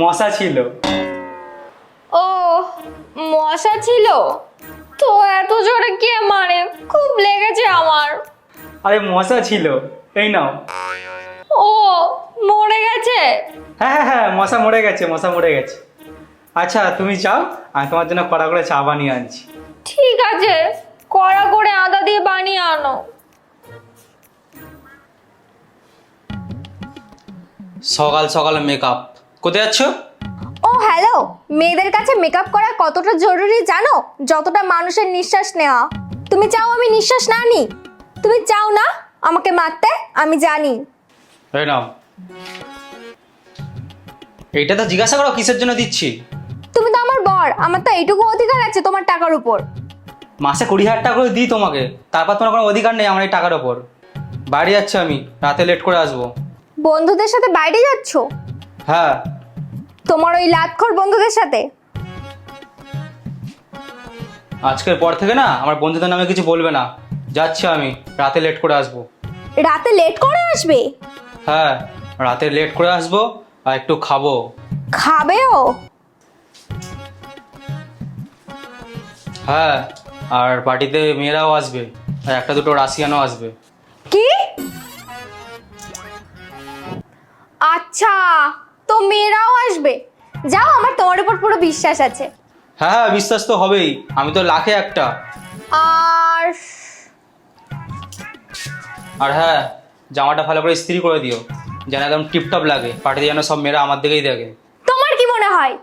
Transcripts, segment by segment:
মশা ছিল। ও মশা ছিল? তো এত জোরে কে মারে? খুব লেগেছে আমার। আরে মশা ছিল। এই নাও। ও মরে গেছে? হ্যাঁ হ্যাঁ হ্যাঁ মশা মরে গেছে মশা মরে গেছে। আচ্ছা তুমি যাও আমি তোমার জন্য কড়া করে চা বানিয়ে আনছি। ঠিক আছে কড়া করে আদা দিয়ে বানিয়ে আনো। সকাল সকাল মেকআপ কোথায় যাচ্ছ ও হ্যালো। মেয়েদের কাছে মেকআপ করা কতটা জরুরি জানো? যতটা মানুষের নিঃশ্বাস নেওয়া। তুমি চাও আমি নিঃশ্বাস না নিই তুমি চাও না আমাকে মারতে? আমি জানি। এই নাও। এইটা তো জিজ্ঞাসা করো কিসের জন্য দিচ্ছি? তুমি তো আমার বর। আমার তো এইটুকু অধিকার আছে তোমার টাকার উপর। মাসে কুড়ি হাজার টাকা করে দিই তোমাকে। তারপর তোমার কোনো অধিকার নেই আমার এই টাকার ওপর বাড়ি যাচ্ছি আমি। রাতে লেট করে আসব। বন্ধুদের সাথে বাইরে যাচ্ছ? হ্যাঁ। তোমার ওই লাতখোর বন্ধুদের সাথে? আজকের পর থেকে না আমার বন্ধুদের নামে কিছু বলবে না। যাচ্ছি আমি রাতে লেট করে আসব। রাতে লেট করে আসবে? হ্যাঁ রাতে লেট করে আসব আর একটু খাব। খাবেও? হ্যাঁ আর পার্টিতে মেয়েরাও আসবে আর একটা দুটো রাশিয়ানও আসবে। কি? আচ্ছা তো মেয়েরাও আসবে। যাও আমার তোমার উপর পুরো বিশ্বাস আছে। হ্যাঁ হ্যাঁ বিশ্বাস তো হবেই। আমি তো লাখে একটা। আর আর হ্যাঁ জামাটা ভালো করে ইস্ত্রি করে দিও। যেন একদম টিপটপ লাগে। পার্টিতে যেন সব মেয়েরা আমার দিকেই দেখে। তোমার কি মনে হয়?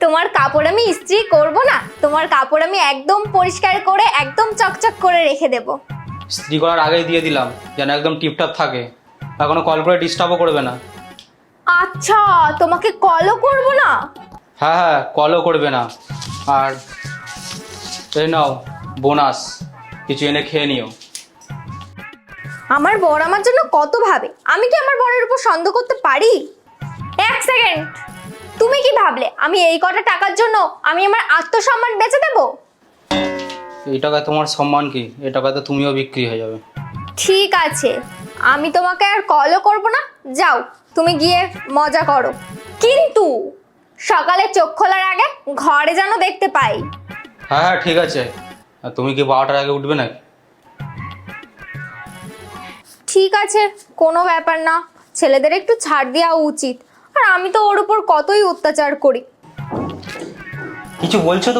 তোমার কাপড় আমি ইস্ত্রি করব না? তোমার কাপড় আমি একদম পরিষ্কার করে একদম চকচক করে রেখে দেব। ইস্ত্রি করার আগেই দিয়ে দিলাম। যেন একদম টিপটপ থাকে। আর কোনো কল করে ডিস্টার্বও করবে না। আচ্ছা তোমাকে কলও করব না? হ্যাঁ হ্যাঁ কলও করবে না। আর এই নাও বোনাস কিছু এনে খেয়ে নিও। আমার বর আমার জন্য কত ভাবে? আমি কি আমার বরের উপর সন্দেহ করতে পারি? এক সেকেন্ড তুমি কি ভাবলে? আমি এই কটা টাকার জন্য আমি আমার আত্মসম্মান বেচে দেব? এই টাকায় তোমার সম্মান কি? এই টাকায় তো তুমিও বিক্রি হয়ে যাবে। ঠিক আছে। আমি তোমাকে আর কলও করব না। যাও তুমি গিয়ে মজা করো। কিন্তু সকালে চোখ খোলার আগে ঘরে যেন দেখতে পাই। হ্যাঁ হ্যাঁ ঠিক আছে। আর তুমি কি বারোটার আগে উঠবে নাকি? ঠিক আছে কোনো ব্যাপার না। ছেলেদের একটু ছাড় দেওয়া উচিত। আর আমি তো ওর উপর কতই অত্যাচার করি। কিছু বলছো তুমি?